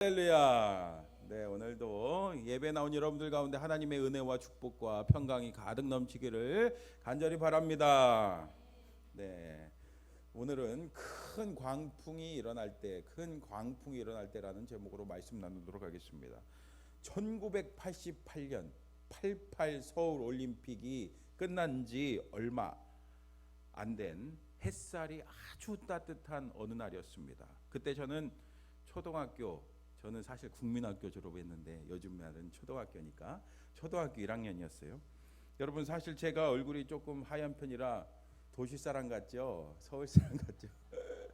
할렐루야. 네, 오늘도 예배 나온 여러분들 가운데 하나님의 은혜와 축복과 평강이 가득 넘치기를 간절히 바랍니다. 네. 오늘은 큰 광풍이 일어날 때, 큰 광풍이 일어날 때라는 제목으로 말씀 나누도록 하겠습니다. 1988년 88 서울 올림픽이 끝난 지 얼마 안 된 햇살이 아주 따뜻한 어느 날이었습니다. 그때 저는 초등학교 저는 사실 국민학교 졸업했는데 요즘 말은 초등학교니까 초등학교 1학년이었어요. 여러분 사실 제가 얼굴이 조금 하얀 편이라 도시 사람 같죠? 서울 사람 같죠?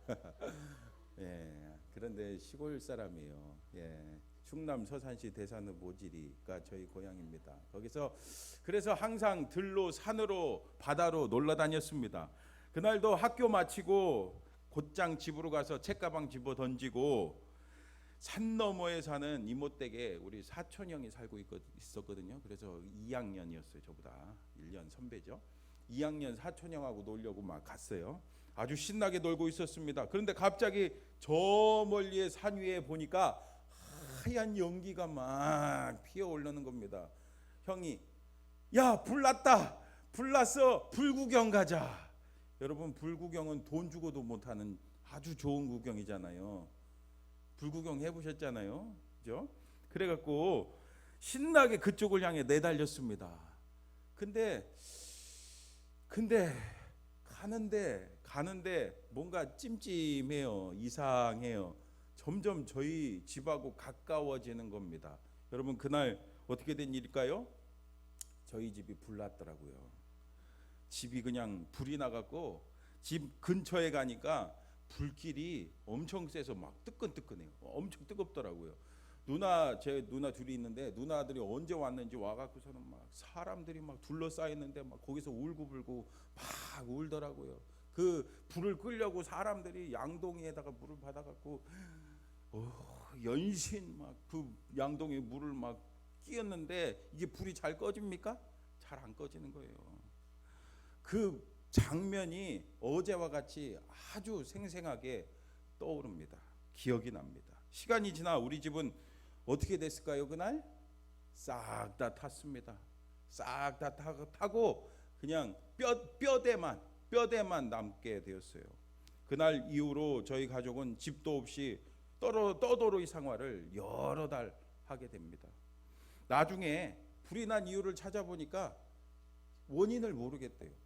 예. 그런데 시골 사람이에요. 예. 충남 서산시 대산읍 모지리가 저희 고향입니다. 거기서 그래서 항상 들로 산으로 바다로 놀러 다녔습니다. 그날도 학교 마치고 곧장 집으로 가서 책가방 집어 던지고 산 너머에 사는 이모 댁에 우리 사촌 형이 살고 있었거든요. 그래서 2학년이었어요. 저보다 1년 선배죠. 2학년 사촌 형하고 놀려고 막 갔어요. 아주 신나게 놀고 있었습니다. 그런데 갑자기 저 멀리에 산 위에 보니까 하얀 연기가 막 피어 오르는 겁니다. 형이 야 불 났다 불 났어 불구경 가자. 여러분 불구경은 돈 주고도 못 하는 아주 좋은 구경이잖아요. 불구경 해보셨잖아요, 그죠? 그래갖고 신나게 그쪽을 향해 내달렸습니다. 근데 근데 가는데 가는데 뭔가 찜찜해요, 이상해요. 점점 저희 집하고 가까워지는 겁니다. 여러분 그날 어떻게 된 일일까요? 저희 집이 불났더라고요. 집이 그냥 불이 나갖고 집 근처에 가니까 불길이 엄청 세서 막 뜨끈뜨끈해요. 엄청 뜨겁더라고요. 누나 제 누나 둘이 있는데 누나들이 언제 왔는지 와갖고서는 막 사람들이 막 둘러싸였는데 막 거기서 울고불고 막 울더라고요. 그 불을 끄려고 사람들이 양동이에다가 물을 받아갖고 어, 연신 막 그 양동이에 물을 막 끼었는데 이게 불이 잘 꺼집니까? 잘 안 꺼지는 거예요. 그 장면이 어제와 같이 아주 생생하게 떠오릅니다. 기억이 납니다. 시간이 지나 우리 집은 어떻게 됐을까요? 그날 싹 다 탔습니다. 싹 다 타고 그냥 뼈 뼈대만 뼈대만 남게 되었어요. 그날 이후로 저희 가족은 집도 없이 떠로 떠도로이 생활을 여러 달 하게 됩니다. 나중에 불이 난 이유를 찾아보니까 원인을 모르겠대요.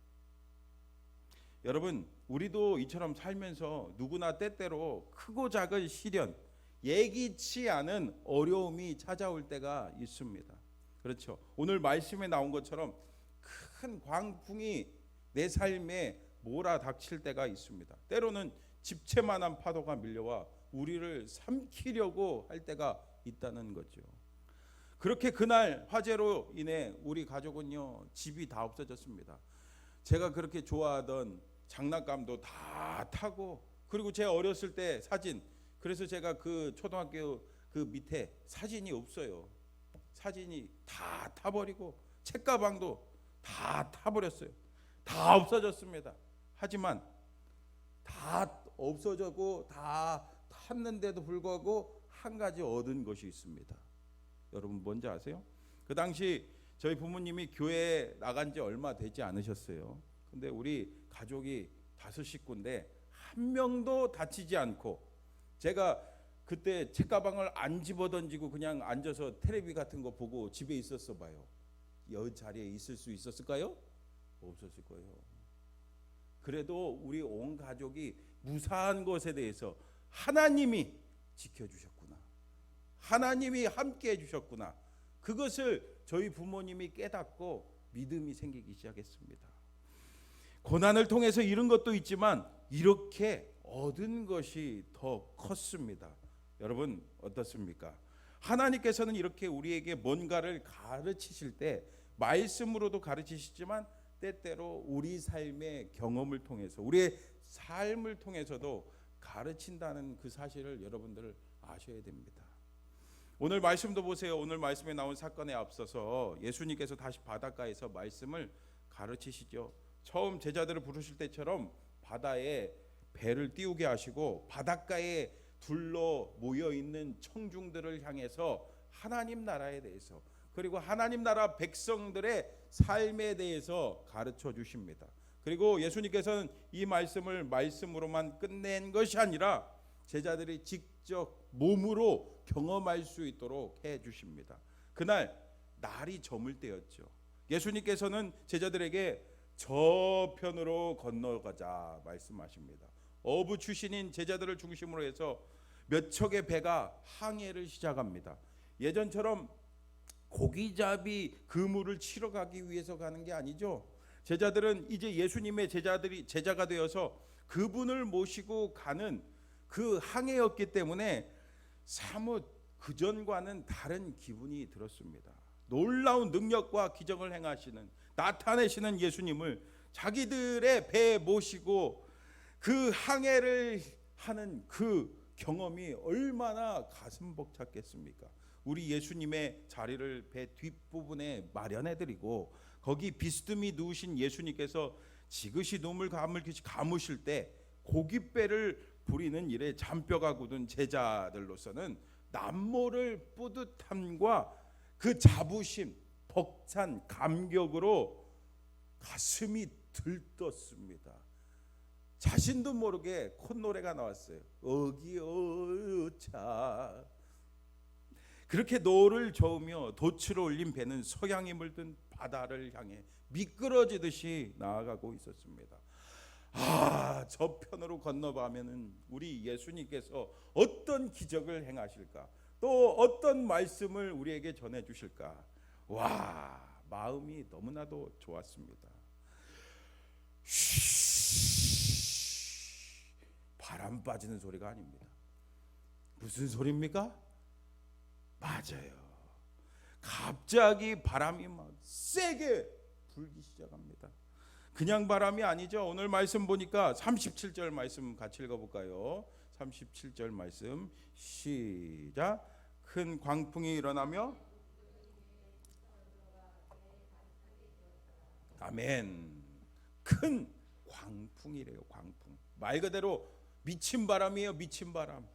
여러분, 우리도 이처럼 살면서 누구나 때때로 크고 작은 시련, 예기치 않은 어려움이 찾아올 때가 있습니다. 그렇죠. 오늘 말씀에 나온 것처럼 큰 광풍이 내 삶에 몰아닥칠 때가 있습니다. 때로는 집채만한 파도가 밀려와 우리를 삼키려고 할 때가 있다는 거죠. 그렇게 그날 화재로 인해 우리 가족은요 집이 다 없어졌습니다. 제가 그렇게 좋아하던 장난감도 다 타고 그리고 제 어렸을 때 사진 그래서 제가 그 초등학교 그 밑에 사진이 없어요. 사진이 다 타버리고 책가방도 다 타버렸어요. 다 없어졌습니다. 하지만 다 없어졌고 다 탔는데도 불구하고 한 가지 얻은 것이 있습니다. 여러분 뭔지 아세요? 그 당시 저희 부모님이 교회 나간 지 얼마 되지 않으셨어요. 근데 우리 가족이 다섯 식구인데 한 명도 다치지 않고 제가 그때 책가방을 안 집어 던지고 그냥 앉아서 테레비 같은 거 보고 집에 있었어 봐요. 여 자리에 있을 수 있었을까요? 없었을 거예요. 그래도 우리 온 가족이 무사한 것에 대해서 하나님이 지켜주셨구나. 하나님이 함께 해주셨구나. 그것을 저희 부모님이 깨닫고 믿음이 생기기 시작했습니다. 고난을 통해서 이룬 것도 있지만 이렇게 얻은 것이 더 컸습니다. 여러분 어떻습니까? 하나님께서는 이렇게 우리에게 뭔가를 가르치실 때 말씀으로도 가르치시지만 때때로 우리 삶의 경험을 통해서 우리의 삶을 통해서도 가르친다는 그 사실을 여러분들 아셔야 됩니다. 오늘 말씀도 보세요. 오늘 말씀에 나온 사건에 앞서서 예수님께서 다시 바닷가에서 말씀을 가르치시죠. 처음 제자들을 부르실 때처럼 바다에 배를 띄우게 하시고 바닷가에 둘러 모여 있는 청중들을 향해서 하나님 나라에 대해서 그리고 하나님 나라 백성들의 삶에 대해서 가르쳐 주십니다. 그리고 예수님께서는 이 말씀을 말씀으로만 끝낸 것이 아니라 제자들이 직접 몸으로 경험할 수 있도록 해 주십니다. 그날 날이 저물 때였죠. 예수님께서는 제자들에게 저편으로 건너가자 말씀하십니다. 어부 출신인 제자들을 중심으로 해서 몇 척의 배가 항해를 시작합니다. 예전처럼 고기잡이 그물을 치러 가기 위해서 가는 게 아니죠. 제자들은 이제 예수님의 제자들이 제자가 되어서 그분을 모시고 가는 그 항해였기 때문에 사뭇 그전과는 다른 기분이 들었습니다. 놀라운 능력과 기적을 행하시는 나타내시는 예수님을 자기들의 배에 모시고 그 항해를 하는 그 경험이 얼마나 가슴 벅찼겠습니까? 우리 예수님의 자리를 배 뒷부분에 마련해 드리고 거기 비스듬히 누우신 예수님께서 지그시 눈물 감을 감으실 때 고깃배를 부리는 일에 잔뼈가 굳은 제자들로서는 남모를 뿌듯함과 그 자부심, 벅찬 감격으로 가슴이 들떴습니다. 자신도 모르게 콧노래가 나왔어요. 어기어차 그렇게 노를 저으며 돛을 올린 배는 서양이 물든 바다를 향해 미끄러지듯이 나아가고 있었습니다. 아, 저편으로 건너가면은 우리 예수님께서 어떤 기적을 행하실까? 또 어떤 말씀을 우리에게 전해 주실까? 와, 마음이 너무나도 좋았습니다. 쉬, 바람 빠지는 소리가 아닙니다. 무슨 소리입니까? 맞아요. 갑자기 바람이 막 세게 불기 시작합니다. 그냥 바람이 아니죠. 오늘 말씀 보니까 37절 말씀 같이 읽어볼까요? 37절 말씀 시작. 큰 광풍이 일어나며 아멘. 큰 광풍이래요. 광풍. 말 그대로 미친 바람이에요. 미친 바람.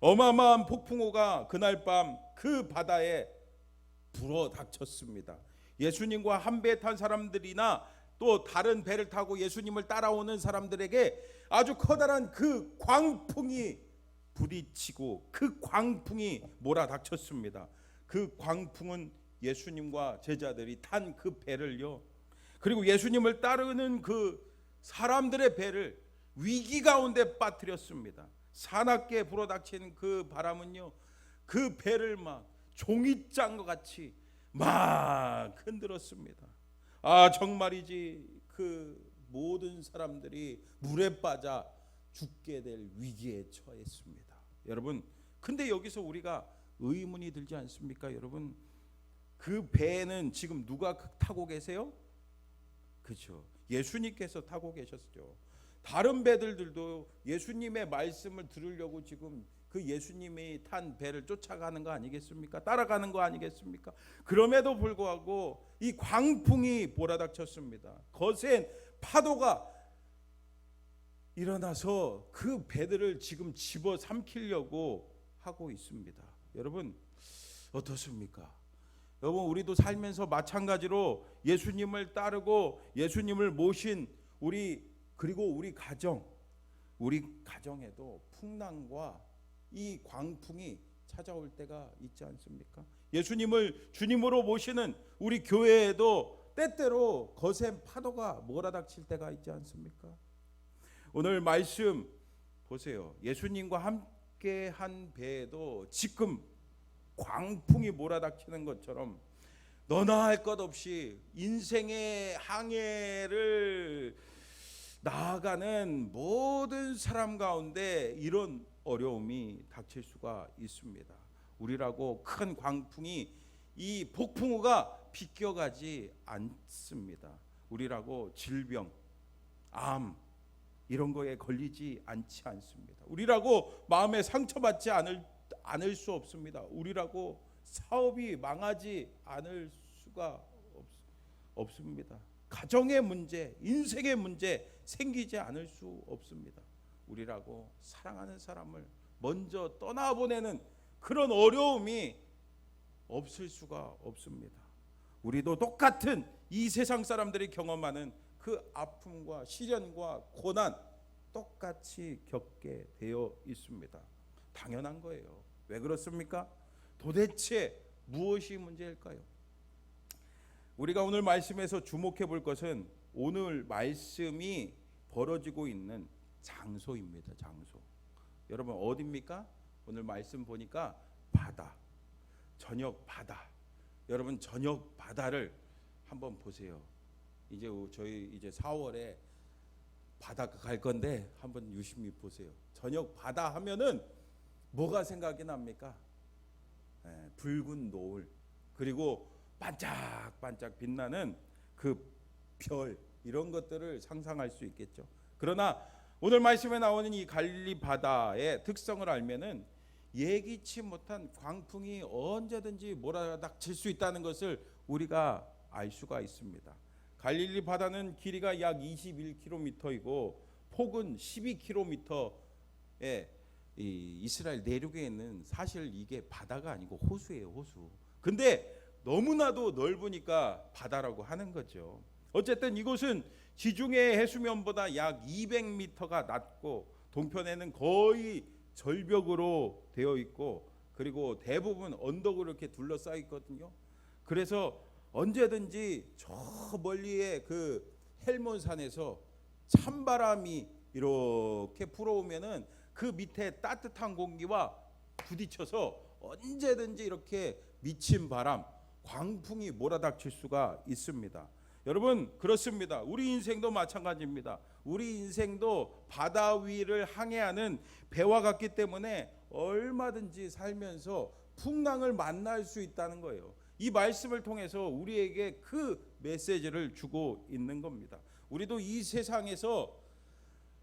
어마어마한 폭풍우가 그날 밤 그 바다에 불어 닥쳤습니다. 예수님과 한배탄 사람들이나 또 다른 배를 타고 예수님을 따라오는 사람들에게 아주 커다란 그 광풍이 부딪히고 그 광풍이 몰아닥쳤습니다. 그 광풍은 예수님과 제자들이 탄 그 배를요. 그리고 예수님을 따르는 그 사람들의 배를 위기 가운데 빠뜨렸습니다. 사납게 불어닥치는 그 바람은요. 그 배를 막 종이장과 같이 막 흔들었습니다. 아 정말이지 그 모든 사람들이 물에 빠져 죽게 될 위기에 처했습니다. 여러분, 근데 여기서 우리가 의문이 들지 않습니까, 여러분? 그 배는 지금 누가 타고 계세요? 그렇죠. 예수님께서 타고 계셨죠. 다른 배들도 예수님의 말씀을 들으려고 지금 그 예수님이 탄 배를 쫓아가는 거 아니겠습니까? 따라가는 거 아니겠습니까? 그럼에도 불구하고 이 광풍이 몰아닥쳤습니다. 거센 파도가 일어나서 그 배들을 지금 집어 삼키려고 하고 있습니다. 여러분 어떻습니까? 여러분 우리도 살면서 마찬가지로 예수님을 따르고 예수님을 모신 우리 그리고 우리 가정 우리 가정에도 풍랑과 이 광풍이 찾아올 때가 있지 않습니까? 예수님을 주님으로 모시는 우리 교회에도 때때로 거센 파도가 몰아닥칠 때가 있지 않습니까? 오늘 말씀 보세요. 예수님과 함께 한 배에도 지금 광풍이 몰아닥치는 것처럼 너나 할 것 없이 인생의 항해를 나아가는 모든 사람 가운데 이런 어려움이 닥칠 수가 있습니다. 우리라고 큰 광풍이 이 폭풍우가 비껴가지 않습니다. 우리라고 질병, 암 이런 거에 걸리지 않지 않습니다. 우리라고 마음에 상처받지 않을 않을 수 없습니다. 우리라고 사업이 망하지 않을 수가 없, 없습니다. 가정의 문제, 인생의 문제 생기지 않을 수 없습니다. 우리라고 사랑하는 사람을 먼저 떠나보내는 그런 어려움이 없을 수가 없습니다. 우리도 똑같은 이 세상 사람들이 경험하는 그 아픔과 시련과 고난 똑같이 겪게 되어 있습니다. 당연한 거예요. 왜 그렇습니까? 도대체 무엇이 문제일까요? 우리가 오늘 말씀에서 주목해 볼 것은 오늘 말씀이 벌어지고 있는 장소입니다. 장소. 여러분 어디입니까? 오늘 말씀 보니까 바다. 저녁 바다. 여러분 저녁 바다를 한번 보세요. 이제 저희 이제 4월에 바닷가 갈 건데 한번 유심히 보세요. 저녁 바다 하면은 뭐가 생각이 납니까? 예, 붉은 노을 그리고 반짝반짝 빛나는 그 별 이런 것들을 상상할 수 있겠죠. 그러나 오늘 말씀에 나오는 이 갈릴리 바다의 특성을 알면은 예기치 못한 광풍이 언제든지 몰아닥칠 수 있다는 것을 우리가 알 수가 있습니다. 갈릴리 바다는 길이가 약 21km이고 폭은 12km의 이 이스라엘 내륙에 있는 사실 이게 바다가 아니고 호수예요, 호수. 근데 너무나도 넓으니까 바다라고 하는 거죠. 어쨌든 이곳은 지중해 해수면보다 약 200m가 낮고 동편에는 거의 절벽으로 되어 있고 그리고 대부분 언덕으로 이렇게 둘러싸여 있거든요. 그래서 언제든지 저 멀리에 그 헬몬산에서 찬바람이 이렇게 불어오면은 그 밑에 따뜻한 공기와 부딪혀서 언제든지 이렇게 미친 바람, 광풍이 몰아닥칠 수가 있습니다. 여러분 그렇습니다. 우리 인생도 마찬가지입니다. 우리 인생도 바다 위를 항해하는 배와 같기 때문에 얼마든지 살면서 풍랑을 만날 수 있다는 거예요. 이 말씀을 통해서 우리에게 그 메시지를 주고 있는 겁니다. 우리도 이 세상에서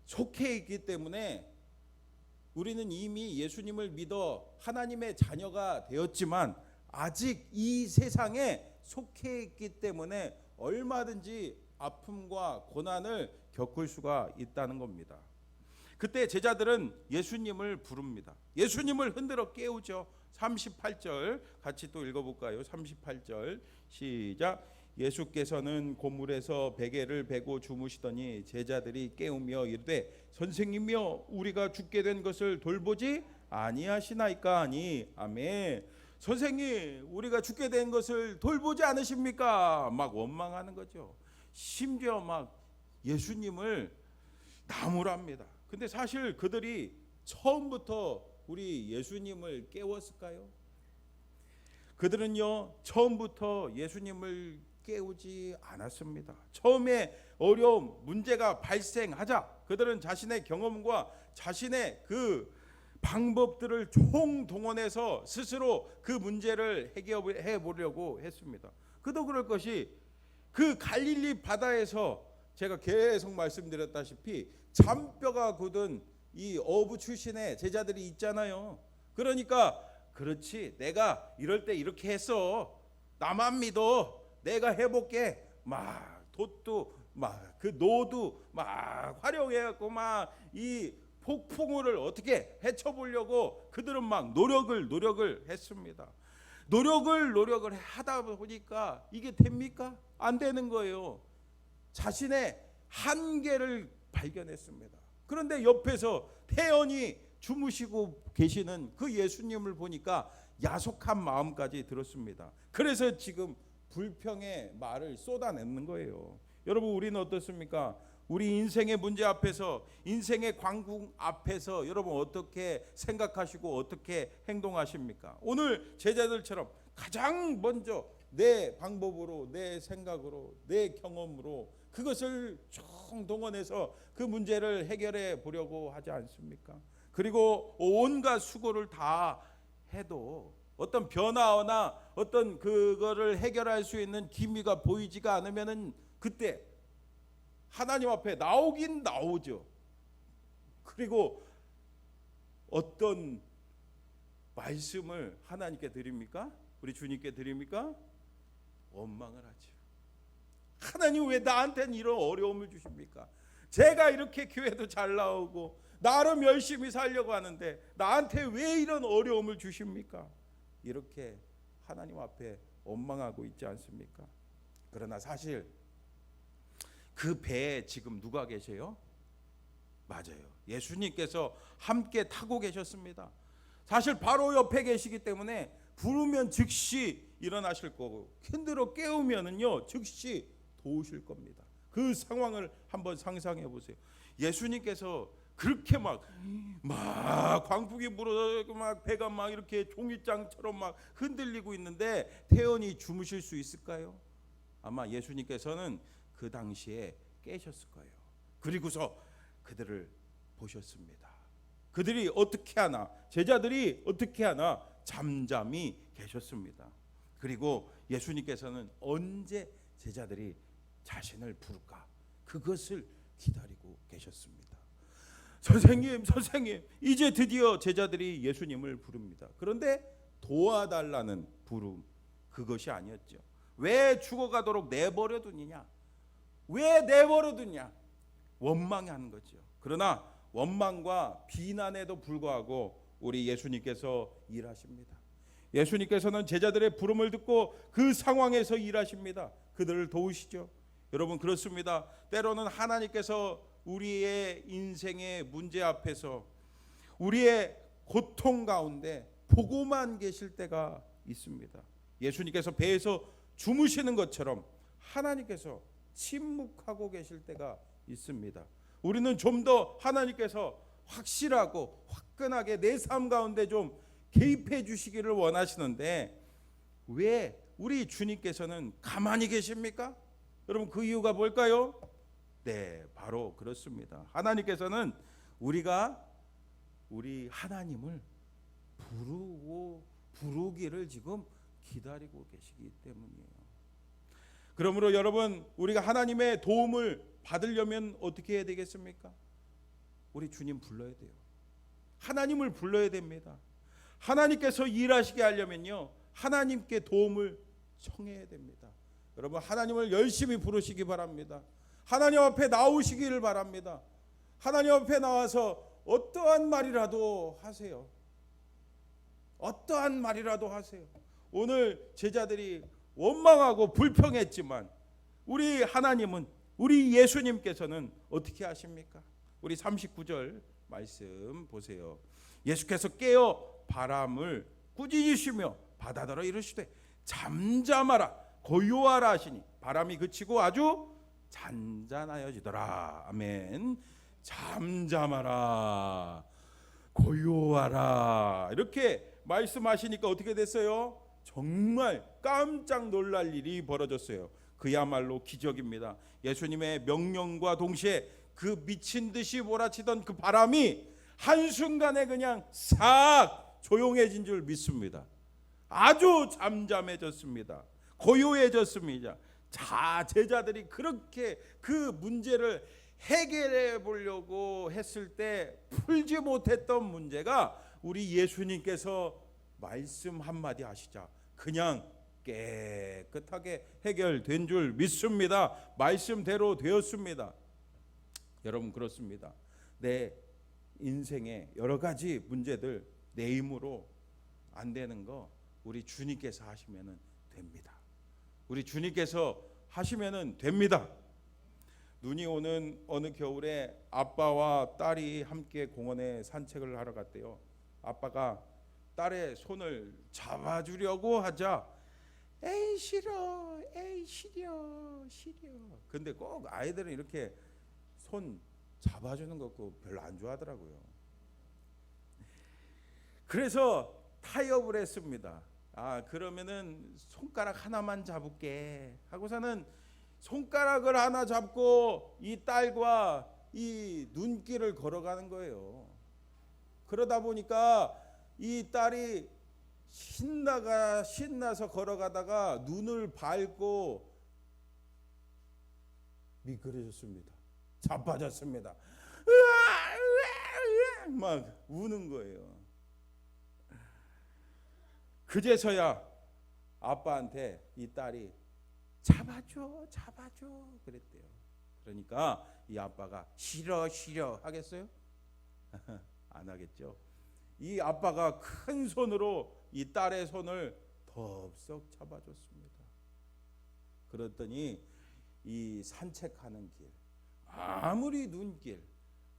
속해 있기 때문에 우리는 이미 예수님을 믿어 하나님의 자녀가 되었지만 아직 이 세상에 속해 있기 때문에 얼마든지 아픔과 고난을 겪을 수가 있다는 겁니다. 그때 제자들은 예수님을 부릅니다. 예수님을 흔들어 깨우죠. 38절 같이 또 읽어볼까요? 38절 시작. 예수께서는 고물에서 베개를 베고 주무시더니 제자들이 깨우며 이르되 선생님이여 우리가 죽게 된 것을 돌보지 아니하시나이까 하니 아멘. 선생님 우리가 죽게 된 것을 돌보지 않으십니까? 막 원망하는 거죠. 심지어 막 예수님을 나무랍니다. 근데 사실 그들이 처음부터 우리 예수님을 깨웠을까요? 그들은요 처음부터 예수님을 깨우지 않았습니다. 처음에 어려움, 문제가 발생하자 그들은 자신의 경험과 자신의 그 방법들을 총동원해서 스스로 그 문제를 해결해 보려고 했습니다. 그도 그럴 것이 그 갈릴리 바다에서 제가 계속 말씀드렸다시피 잔뼈가 굳은 이 어부 출신의 제자들이 있잖아요. 그러니까 그렇지 내가 이럴 때 이렇게 했어. 나만 믿어. 내가 해볼게. 막 돛도 막 그 노도 막 활용해갖고 막 이 폭풍우를 어떻게 헤쳐보려고 그들은 막 노력을 노력을 했습니다. 노력을 노력을 하다 보니까 이게 됩니까? 안 되는 거예요. 자신의 한계를 발견했습니다. 그런데 옆에서 태연히 주무시고 계시는 그 예수님을 보니까 야속한 마음까지 들었습니다. 그래서 지금 불평의 말을 쏟아내는 거예요. 여러분 우리는 어떻습니까? 우리 인생의 문제 앞에서 인생의 광궁 앞에서 여러분 어떻게 생각하시고 어떻게 행동하십니까? 오늘 제자들처럼 가장 먼저 내 방법으로 내 생각으로 내 경험으로 그것을 총동원해서 그 문제를 해결해 보려고 하지 않습니까? 그리고 온갖 수고를 다 해도 어떤 변화나 어떤 그거를 해결할 수 있는 기미가 보이지가 않으면은 그때 하나님 앞에 나오긴 나오죠. 그리고 어떤 말씀을 하나님께 드립니까? 우리 주님께 드립니까? 원망을 하죠. 하나님 왜 나한테는 이런 어려움을 주십니까? 제가 이렇게 교회도 잘 나오고 나름 열심히 살려고 하는데 나한테 왜 이런 어려움을 주십니까? 이렇게 하나님 앞에 원망하고 있지 않습니까? 그러나 사실 그 배에 지금 누가 계세요? 맞아요. 예수님께서 함께 타고 계셨습니다. 사실 바로 옆에 계시기 때문에 부르면 즉시 일어나실 거고 흔들어 깨우면은요 즉시 도우실 겁니다. 그 상황을 한번 상상해 보세요. 예수님께서 그렇게 막, 막 광풍이 불어 막 배가 막 이렇게 종이장처럼 막 흔들리고 있는데 태연이 주무실 수 있을까요? 아마 예수님께서는 그 당시에 깨셨을 거예요. 그리고서 그들을 보셨습니다. 그들이 어떻게 하나 제자들이 어떻게 하나 잠잠히 계셨습니다. 그리고 예수님께서는 언제 제자들이 자신을 부를까 그것을 기다리고 계셨습니다. 선생님, 선생님, 이제 드디어 제자들이 예수님을 부릅니다. 그런데 도와달라는 부름 그것이 아니었죠. 왜 죽어가도록 내버려 두느냐? 왜 내버려 두냐? 원망하는 거죠. 그러나 원망과 비난에도 불구하고 우리 예수님께서 일하십니다. 예수님께서는 제자들의 부름을 듣고 그 상황에서 일하십니다. 그들을 도우시죠. 여러분 그렇습니다. 때로는 하나님께서 우리의 인생의 문제 앞에서 우리의 고통 가운데 보고만 계실 때가 있습니다. 예수님께서 배에서 주무시는 것처럼 하나님께서 침묵하고 계실 때가 있습니다. 우리는 좀 더 하나님께서 확실하고 화끈하게 내 삶 가운데 좀 개입해 주시기를 원하시는데 왜 우리 주님께서는 가만히 계십니까? 여러분 그 이유가 뭘까요? 네, 바로 그렇습니다. 하나님께서는 우리가 우리 하나님을 부르고 부르기를 지금 기다리고 계시기 때문이에요. 그러므로 여러분 우리가 하나님의 도움을 받으려면 어떻게 해야 되겠습니까? 우리 주님 불러야 돼요. 하나님을 불러야 됩니다. 하나님께서 일하시게 하려면요. 하나님께 도움을 청해야 됩니다. 여러분 하나님을 열심히 부르시기 바랍니다. 하나님 앞에 나오시기를 바랍니다. 하나님 앞에 나와서 어떠한 말이라도 하세요. 어떠한 말이라도 하세요. 오늘 제자들이 원망하고 불평했지만 우리 하나님은 우리 예수님께서는 어떻게 하십니까? 우리 39절 말씀 보세요. 예수께서 깨어 바람을 꾸짖으시며 바다더러 이르시되 잠잠하라 고요하라 하시니 바람이 그치고 아주 잔잔하여지더라. 아멘. 잠잠하라. 고요하라. 이렇게 말씀하시니까 어떻게 됐어요? 정말 깜짝 놀랄 일이 벌어졌어요. 그야말로 기적입니다. 예수님의 명령과 동시에 그 미친 듯이 몰아치던 그 바람이 한순간에 그냥 싹 조용해진 줄 믿습니다. 아주 잠잠해졌습니다. 고요해졌습니다. 자, 제자들이 그렇게 그 문제를 해결해 보려고 했을 때 풀지 못했던 문제가 우리 예수님께서 말씀 한마디 하시자 그냥 깨끗하게 해결된 줄 믿습니다. 말씀대로 되었습니다. 여러분 그렇습니다. 내 인생에 여러 가지 문제들 내 힘으로 안 되는 거 우리 주님께서 하시면은 됩니다. 우리 주님께서 하시면은 됩니다. 눈이 오는 어느 겨울에 아빠와 딸이 함께 공원에 산책을 하러 갔대요. 아빠가 딸의 손을 잡아주려고 하자 에이 싫어. 에이 싫어. 싫어. 근데 꼭 아이들은 이렇게 손 잡아주는 거 별로 안 좋아하더라고요. 그래서 타협을 했습니다 아 그러면은 손가락 하나만 잡을게. 하고서는 손가락을 하나 잡고 이 딸과 이 눈길을 걸어가는 거예요. 그러다 보니까 이 딸이 신나가 신나서 걸어가다가 눈을 밟고 미끄러졌습니다. 자빠졌습니다. 막 우는 거예요. 그제서야 아빠한테 이 딸이 잡아줘, 잡아줘 그랬대요. 그러니까 이 아빠가 싫어, 싫어 하겠어요? 안 하겠죠. 이 아빠가 큰 손으로 이 딸의 손을 덥석 잡아줬습니다. 그랬더니 이 산책하는 길, 아무리 눈길,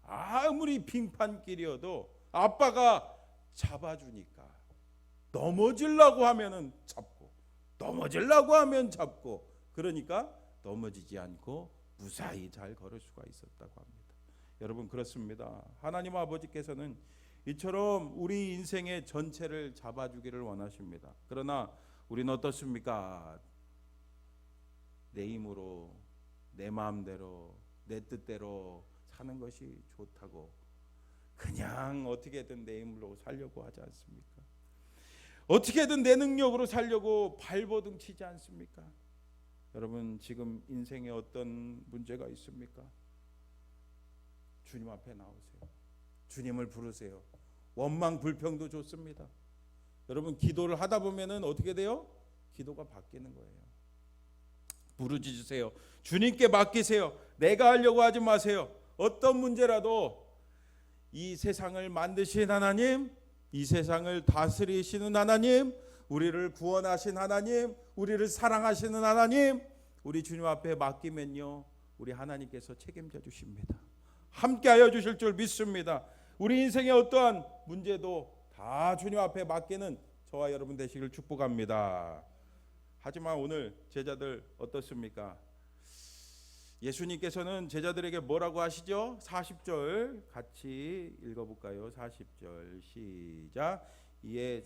아무리 빙판길이어도 아빠가 잡아주니까 넘어지려고 하면은 잡고 넘어지려고 하면 잡고 그러니까 넘어지지 않고 무사히 잘 걸을 수가 있었다고 합니다. 여러분 그렇습니다. 하나님 아버지께서는 이처럼 우리 인생의 전체를 잡아주기를 원하십니다. 그러나 우리는 어떻습니까? 내 힘으로 내 마음대로 내 뜻대로 사는 것이 좋다고 그냥 어떻게든 내 힘으로 살려고 하지 않습니까? 어떻게든 내 능력으로 살려고 발버둥 치지 않습니까? 여러분 지금 인생에 어떤 문제가 있습니까? 주님 앞에 나오세요. 주님을 부르세요. 원망 불평도 좋습니다. 여러분 기도를 하다 보면은 어떻게 돼요? 기도가 바뀌는 거예요. 부르짖으세요. 주님께 맡기세요. 내가 하려고 하지 마세요. 어떤 문제라도 이 세상을 만드신 하나님, 이 세상을 다스리시는 하나님, 우리를 구원하신 하나님, 우리를 사랑하시는 하나님, 우리 주님 앞에 맡기면요, 우리 하나님께서 책임져 주십니다. 함께하여 주실 줄 믿습니다. 우리 인생의 어떠한 문제도 다 주님 앞에 맡기는 저와 여러분 되시길 축복합니다. 하지만 오늘 제자들 어떻습니까? 예수님께서는 제자들에게 뭐라고 하시죠? 40절 같이 읽어볼까요? 40절 시작. 이에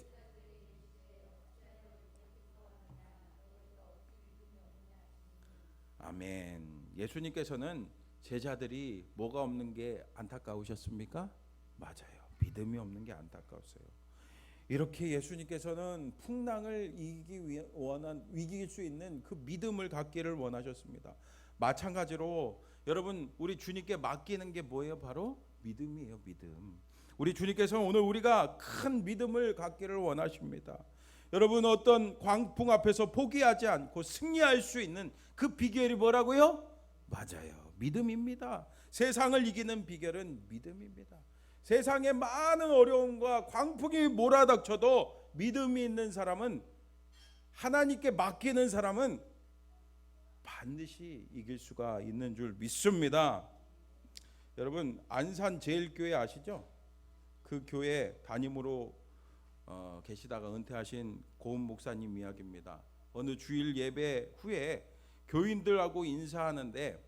아멘. 예수님께서는 제자들이 뭐가 없는 게 안타까우셨습니까? 맞아요. 믿음이 없는 게 안타까웠어요. 이렇게 예수님께서는 풍랑을 이기기 원한 위기일 수 있는 그 믿음을 갖기를 원하셨습니다. 마찬가지로 여러분 우리 주님께 맡기는 게 뭐예요? 바로 믿음이에요. 믿음. 우리 주님께서는 오늘 우리가 큰 믿음을 갖기를 원하십니다. 여러분 어떤 광풍 앞에서 포기하지 않고 승리할 수 있는 그 비결이 뭐라고요? 맞아요. 믿음입니다. 세상을 이기는 비결은 믿음입니다. 세상에 많은 어려움과 광풍이 몰아닥쳐도 믿음이 있는 사람은 하나님께 맡기는 사람은 반드시 이길 수가 있는 줄 믿습니다. 여러분 안산 제일교회 아시죠? 그 교회 담임으로 어, 계시다가 은퇴하신 고은 목사님 이야기입니다. 어느 주일 예배 후에 교인들하고 인사하는데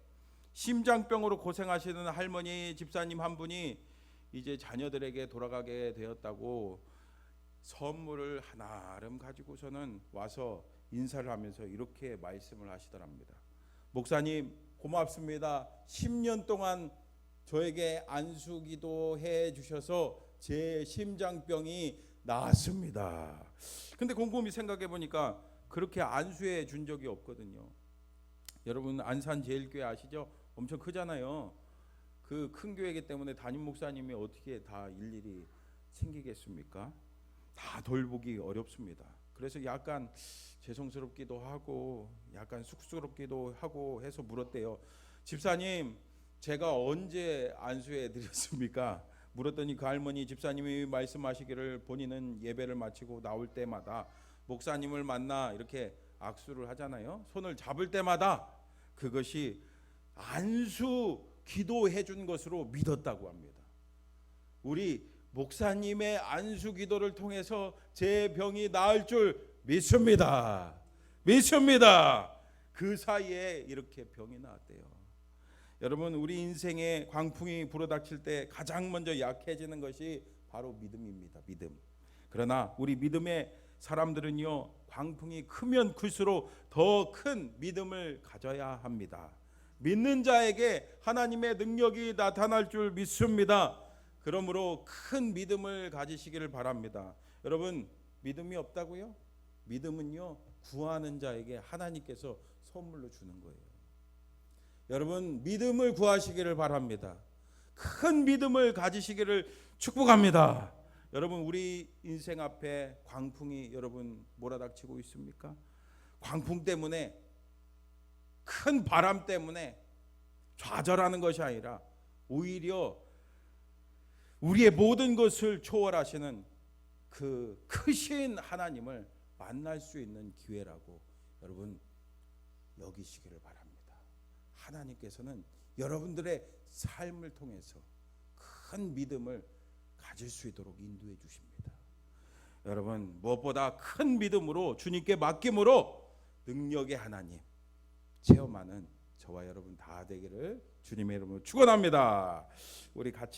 심장병으로 고생하시는 할머니 집사님 한 분이 이제 자녀들에게 돌아가게 되었다고 선물을 하나름 가지고서는 와서 인사를 하면서 이렇게 말씀을 하시더랍니다. 목사님 고맙습니다. 10년 동안 저에게 안수 기도 해 주셔서 제 심장병이 나았습니다. 근데 곰곰이 생각해 보니까 그렇게 안수해 준 적이 없거든요. 여러분 안산 제일교회 아시죠? 엄청 크잖아요. 그 큰 교회이기 때문에 담임 목사님이 어떻게 다 일일이 챙기겠습니까? 다 돌보기 어렵습니다. 그래서 약간 죄송스럽기도 하고 약간 쑥스럽기도 하고 해서 물었대요. 집사님, 제가 언제 안수해 드렸습니까? 물었더니 그 할머니 집사님이 말씀하시기를 본인은 예배를 마치고 나올 때마다 목사님을 만나 이렇게 악수를 하잖아요. 손을 잡을 때마다 그것이 안수 기도해 준 것으로 믿었다고 합니다. 우리 목사님의 안수 기도를 통해서 제 병이 나을 줄 믿습니다. 믿습니다. 그 사이에 이렇게 병이 나왔대요. 여러분 우리 인생에 광풍이 불어닥칠 때 가장 먼저 약해지는 것이 바로 믿음입니다. 믿음. 그러나 우리 믿음의 사람들은요 광풍이 크면 클수록 더 큰 믿음을 가져야 합니다. 믿는 자에게 하나님의 능력이 나타날 줄 믿습니다. 그러므로 큰 믿음을 가지시기를 바랍니다. 여러분 믿음이 없다고요? 믿음은요 구하는 자에게 하나님께서 선물로 주는 거예요. 여러분 믿음을 구하시기를 바랍니다. 큰 믿음을 가지시기를 축복합니다. 여러분 우리 인생 앞에 광풍이 여러분 몰아닥치고 있습니까? 광풍 때문에 큰 바람 때문에 좌절하는 것이 아니라 오히려 우리의 모든 것을 초월하시는 그 크신 하나님을 만날 수 있는 기회라고 여러분 여기시기를 바랍니다. 하나님께서는 여러분들의 삶을 통해서 큰 믿음을 가질 수 있도록 인도해 주십니다. 여러분 무엇보다 큰 믿음으로 주님께 맡김으로 능력의 하나님 체험하는 저와 여러분 다 되기를 주님의 이름으로 축원합니다. 우리 같이